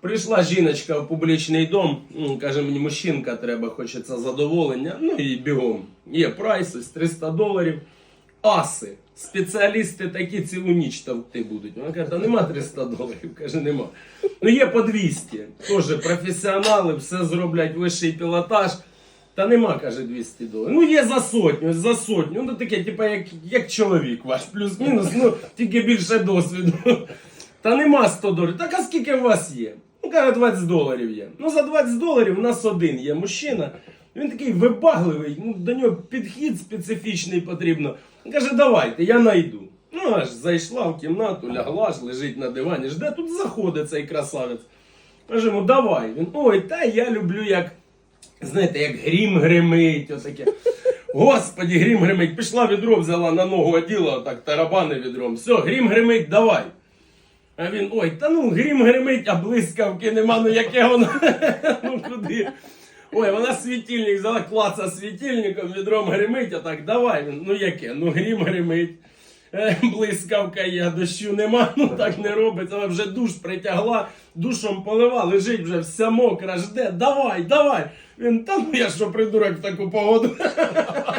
Прийшла жіночка в публічний дом, каже, мені мужчинка треба, хочеться задоволення. Ну і бігом. Є прайс, ось 300 доларів. Аси. Спеціалісти такі цілу ніч товкти будуть. Вона каже, та нема 300 доларів. Каже, нема. Ну є по 200. Теж професіонали, все зроблять вищий пілотаж. Та нема, каже, 200 доларів. Ну є за сотню, за сотню. Ну таке, типа, як, як чоловік ваш, плюс-мінус, ну тільки більше досвіду. Та нема 100 доларів. Так а скільки у вас є? Каже, 20 доларів є. Ну, за 20 доларів у нас один є мужчина. Він такий вибагливий, ну, до нього підхід специфічний потрібно. Він каже, давайте, я найду. Ну, аж зайшла в кімнату, лягла ж, лежить на дивані. Жде тут заходить цей красавець. Каже йому, давай. Він, ой, та я люблю як, знаєте, як грім гримить, отаке. Господі, грім гримить. Пішла відро, взяла на ногу оділа, отак тарабани відром. Все, грім гримить, давай. А він, ой, та ну грім гримить, а блискавки нема, ну яке воно. ну куди? Ой, вона світильник взяла, клаца світильником, відром гримить, а так давай. Він, ну яке? Ну грім гримить. Е, Блискавка є, дощу нема, ну так не робиться. Вона вже душ притягла, душом полива, лежить вже вся мокра, жде. Давай, давай. Він, та ну я що придурок в таку погоду.